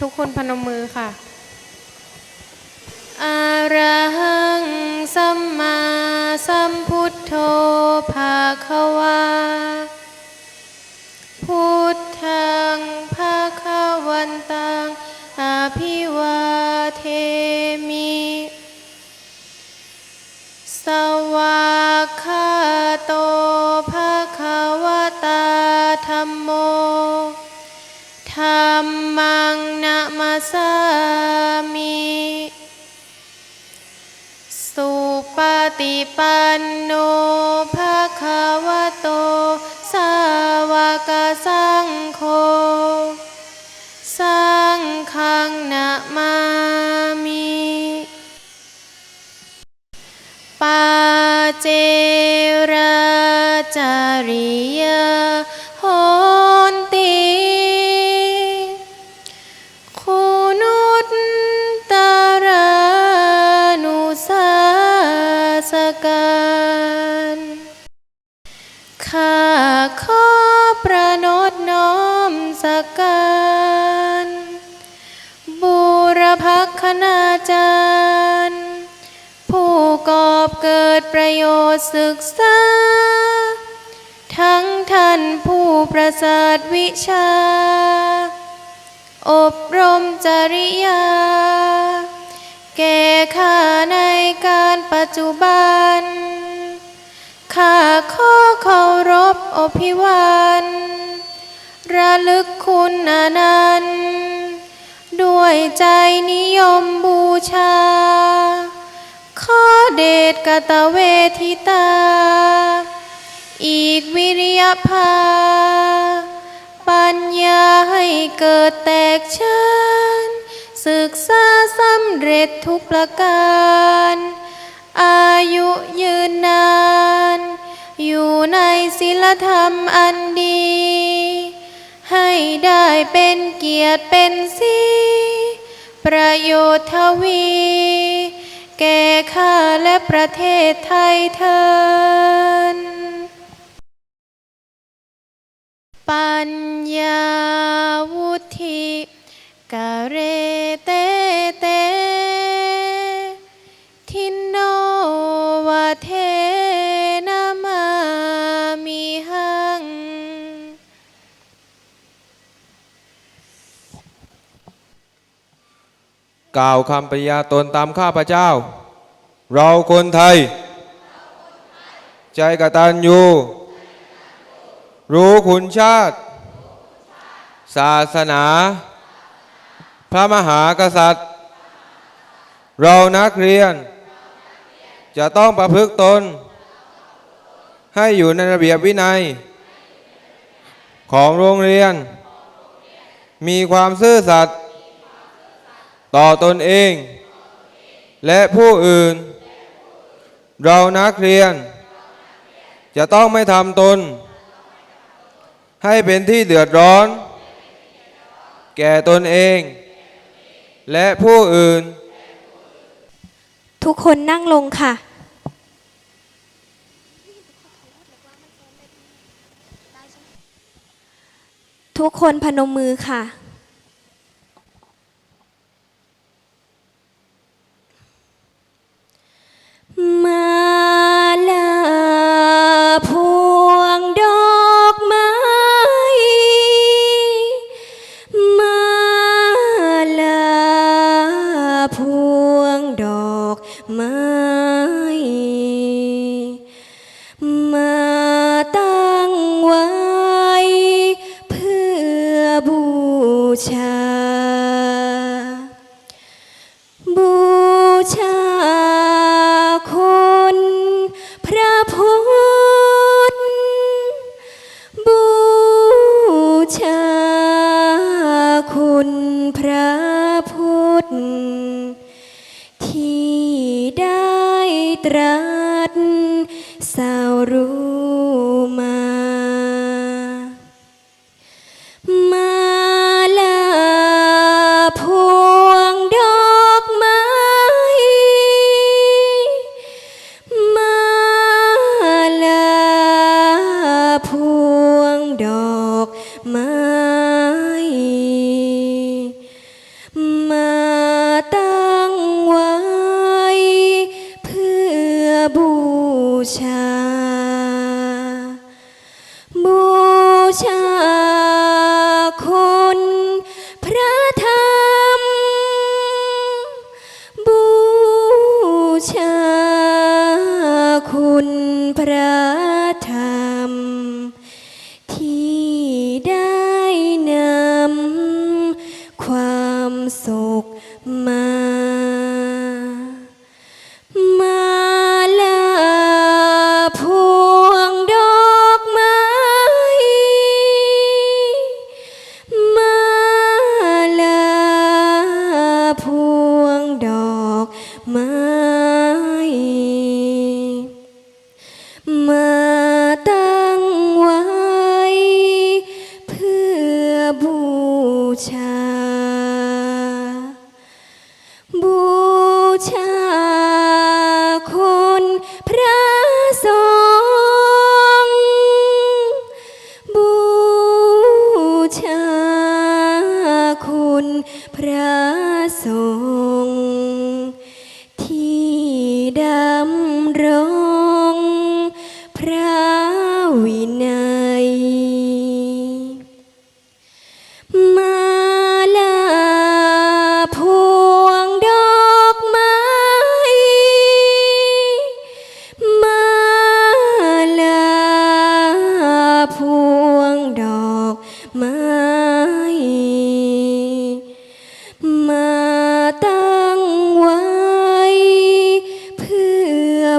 ทุกคนพนมมือค่ะอะระหังสัมมาสัมพุทโธภาควา พุทธังภาควันตังอภิวาเทม มิสุปฏิปันโนภาควโต สาวกสังโฆสังฆังนะมามิปาเจราจาริยโการข้าขอประนดน้อมสักการบูรพักคณาจารย์ ผู้กอบเกิดประโยชน์ศึกษา ทั้งท่านผู้ประเสริฐวิชา อบรมจริยา แก่ข้าในก จจุบัน ข้าขอเคารพอภิวันระลึกคุณอนันต์ด้วยใจนิยมบูชา ข้อเดชกตเวทิตา อีกวิริยภา ปัญญาให้เกิดแตกฉานศึกษาสำเร็จทุกประการ อายุยืนนาน อยู่ในศีลธรรมอันดี ให้ได้เป็นเกียรติเป็นสีประโยชน์ทวี แก่ข้าและประเทศไทยเทินปัญญาวุธิกะเรเต กล่าวคำปริยาตนตามข้าพเจ้า เราคนไทย ใจกตัญญูรู้คุณชาติ ศาสนา พระมหากษัตริย์ เรานักเรียน จะต้องประพฤติตน ให้อยู่ในระเบียบวินัย ของโรงเรียน มีความซื่อสัตย์ ต่อตนเอง และผู้อื่น เรานักเรียน จะต้องไม่ทำตน ให้เป็นที่เดือดร้อน แก่ตนเอง และผู้อื่น ทุกคนนั่งลงค่ะทุกคนพนมมือค่ะ อบู งดอกไม้มาตั้งไว้ เพื่อบูชา บูชาคนพระสงฆ์บูชาคุณพระสงฆ์ ดำ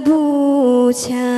不强。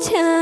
前